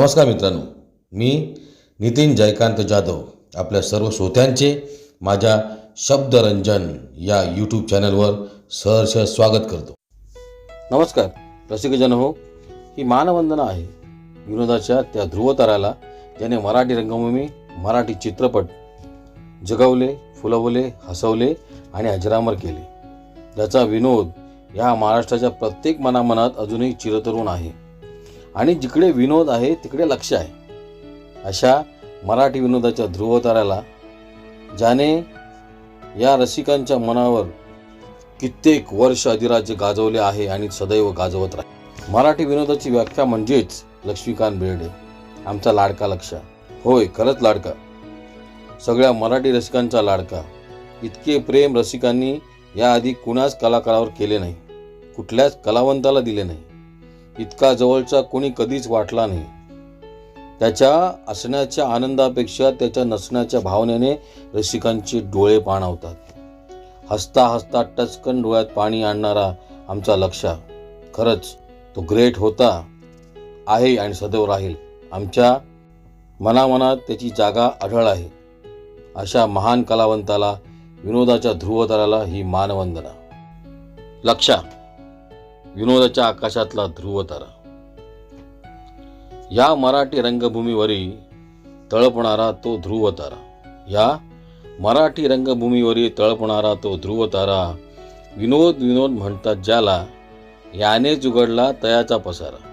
नमस्कार मित्रांनो. मी नितीन जयकांत जाधव आपल्या सर्व श्रोत्यांचे माझ्या शब्दरंजन या यूट्यूब चॅनलवर सहर्ष स्वागत करतो. नमस्कार. रसिकजन हो ही मानवंदना आहे. विनोदाच्या त्या ध्रुवताराला ज्याने मराठी रंगभूमी मराठी चित्रपट जगवले फुलवले हसवले आणि अजरामर केले. ज्याचा विनोद या महाराष्ट्राच्या प्रत्येक मनामनात अजूनही चिरतरुण आहे. आणि जिकडे विनोद आहे तिकडे लक्ष आहे. अशा मराठी विनोदाच्या ध्रुवताराला ज्याने या रसिकांच्या मनावर कित्येक वर्ष अधिराज्य गाजवले आहे आणि सदैव गाजवत राहील. मराठी विनोदाची व्याख्या म्हणजेच लक्ष्मीकांत बेर्डे. आमचा लाडका लक्ष. होय खरंच लाडका. सगळ्या मराठी रसिकांचा लाडका. इतके प्रेम रसिकांनी याआधी कुणाच कलाकारावर केले नाही. कुठल्याच कलावंताला दिले नाही. इतका जवळचा कोणी कधीच वाटला नाही. त्याच्या असण्याच्या आनंदापेक्षा त्याच्या नसण्याच्या भावनेने रसिकांचे डोळे पाणावतात. हसता हसता टचकन डोळ्यात पाणी आणणारा आमचा लक्षा. खरंच तो ग्रेट होता. आहे आणि सदैव राहील. आमच्या मनामनात त्याची जागा आढळ आहे. अशा महान कलावंताला विनोदाच्या ध्रुवताराला ही मानवंदना. लक्षा. विनोदाच्या आकाशातला ध्रुवतारा या मराठी रंगभूमीवरील तळपणारा तो ध्रुवतारा या मराठी रंगभूमीवरील तळपणारा तो ध्रुवतारा विनोद विनोद म्हणतात ज्याला यानेच उघडला तयाचा पसारा.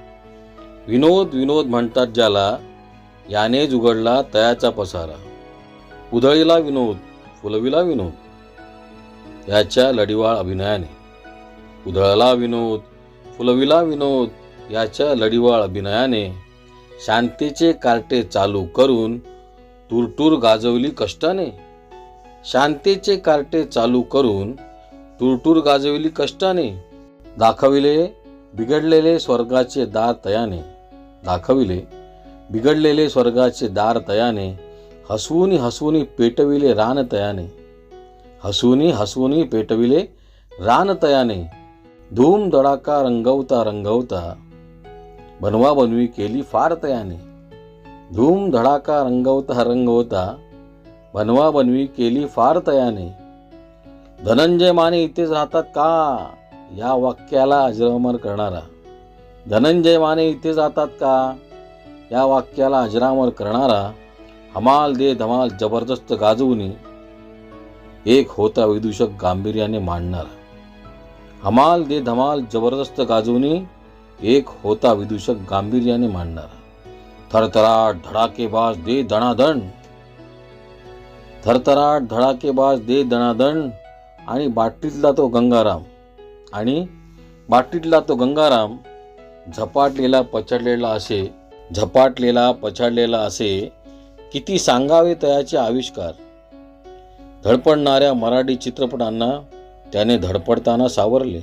विनोद विनोद म्हणतात ज्याला यानेच उघडला तयाचा पसारा. उधळीला विनोद फुलविला विनोद. याच्या लढिवाळ अभिनयाने उधळला विनोद फुलविला विनोद याच्या लढीवाळ अभिनयाने. शांतीचे कार्टे चालू करून तुरटूर गाजवली कष्टाने. शांतीचे कार्टे चालू करून तुरटूर गाजवली कष्टाने. दाखविले बिघडलेले स्वर्गाचे दार तयाने. दाखविले बिघडलेले स्वर्गाचे दार तयाने. हसवूनी हसवूनी पेटविले रान तयाने. हसवूनी हसवूनी पेटविले रान तयाने. धूम धडाका रंगवता रंगवता बनवा बनवी केली फार तयाने. धूम धडाका रंगवता रंगवता बनवा बनवी केली फार तयाने. धनंजय माने इथेच राहतात का? या वाक्याला अजरामर करणारा. धनंजय माने इथे जातात का? या वाक्याला अजरामर करणारा. हमाल दे धमाल जबरदस्त गाजवून एक होता विदूषक गांभीर्याने मांडणारा. हमाल दे धमाल जबरदस्त गाजवणी एक होता विदूषक गांभीर्याने मांडणारा. थरथराट धडाकेबाज दे दणादण. थरथराट धडाकेबाज दे दणादण आणि बाटलीतला तो गंगाराम. आणि बाटलीतला तो गंगाराम झपाटलेला पछाडलेला असे झपाटलेला पछाडलेला असे किती सांगावे तयाचे आविष्कार. धडपडणाऱ्या मराठी चित्रपटांना त्याने धडपडताना सावरले.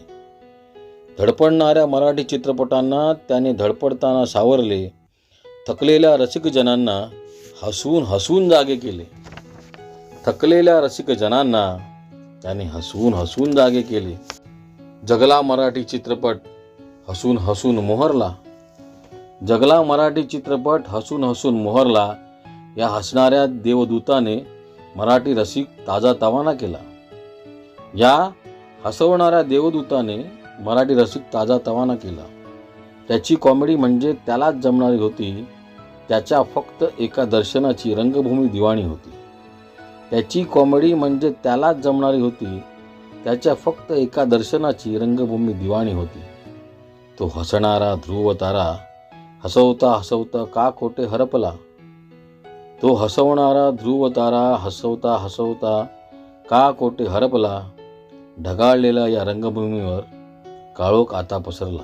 धडपडणाऱ्या मराठी चित्रपटांना त्याने धडपडताना सावरले. थकलेल्या रसिकजनांना हसून हसून जागे केले. थकलेल्या रसिकजनांना त्याने हसवून हसून जागे केले. जगला मराठी चित्रपट हसून हसून मोहरला. जगला मराठी चित्रपट हसून हसून मोहरला या हसणाऱ्या देवदूताने मराठी रसिक ताजा तवाना केला. या हसवणाऱ्या देवदूताने मराठी रसिक ताजा तवाना केला. त्याची कॉमेडी म्हणजे त्यालाच जमणारी होती. त्याच्या फक्त एका दर्शनाची रंगभूमी दिवाणी होती. त्याची कॉमेडी म्हणजे त्यालाच जमणारी होती. त्याच्या फक्त एका दर्शनाची रंगभूमी दिवाणी होती. तो हसणारा ध्रुव तारा हसवता हसवता का खोटे हरपला? तो हसवणारा ध्रुव तारा हसवता हसवता का कोटे हरपला? ढगाळलेल्या या रंगभूमीवर काळोख आता पसरला.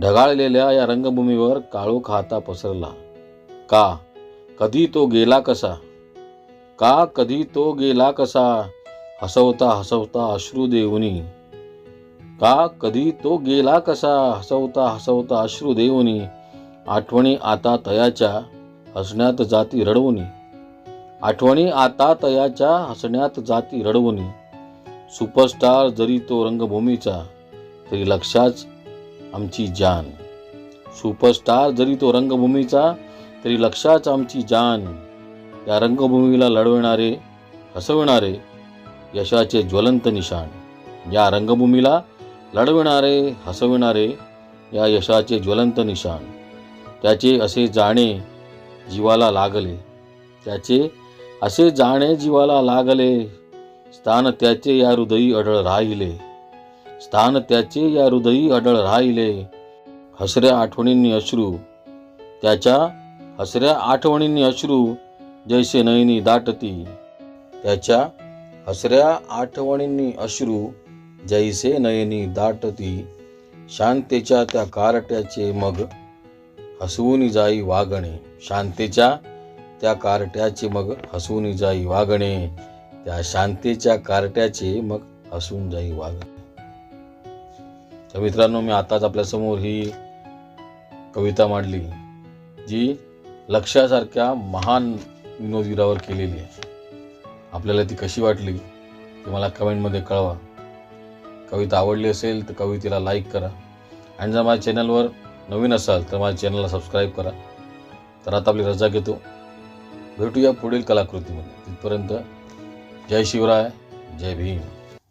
ढगाळलेल्या या रंगभूमीवर काळोख आता पसरला. का? कधी तो गेला कसा? का कधी तो गेला कसा? हसवता हसवता अश्रू देऊनी. का कधी तो गेला कसा? हसवता हसवता अश्रू देऊनी. आठवणी आता तयाच्या हसण्यात जाती रडवणी आठवणी आता तयाच्या हसण्यात जाती रडवणी सुपरस्टार जरी तो रंगभूमीचा तरी लक्षाच आमची जान. सुपरस्टार जरी तो रंगभूमीचा तरी लक्षाच आमची जान. या रंगभूमीला लढविणारे हसविणारे यशाचे ज्वलंत निशाण. या रंगभूमीला लढविणारे हसविणारे या यशाचे ज्वलंत निशाण. त्याचे असे जाणे जीवाला लागले. त्याचे असे जाणे जीवाला लागले. स्थान त्याचे या हृदयी अडळ राहिले. स्थान त्याचे या हृदयी अडळ राहिले. हसऱ्या आठवणींनी अश्रू त्याच्या हसऱ्या आठवणींनी अश्रू जैसे नयनी दाटती. त्याच्या हसऱ्या आठवणींनी अश्रू जैसे नयनी दाटती. शांतेच्या त्या कारट्याचे मग हसवून जाई वागणे. शांतेच्या त्या कारट्याचे मग हसवून जाई वागणे. त्या शांतेच्या कारट्याचे मग हसून जाई वाग तर मित्रांनो मी आताच आपल्यासमोर ही कविता मांडली जी लक्षासारख्या महान विनोदवीरावर केलेली आहे. आपल्याला ती कशी वाटली ती मला कमेंटमध्ये कळवा. कविता आवडली असेल तर कवितेला लाईक करा. आणि जर माझ्या चॅनलवर नवीन असाल तर माझ्या चॅनलला सबस्क्राईब करा. तर आता आपली रजा घेतो. भेटूया पुढील कलाकृतीमध्ये. तिथपर्यंत जय शिवराय जय भीम.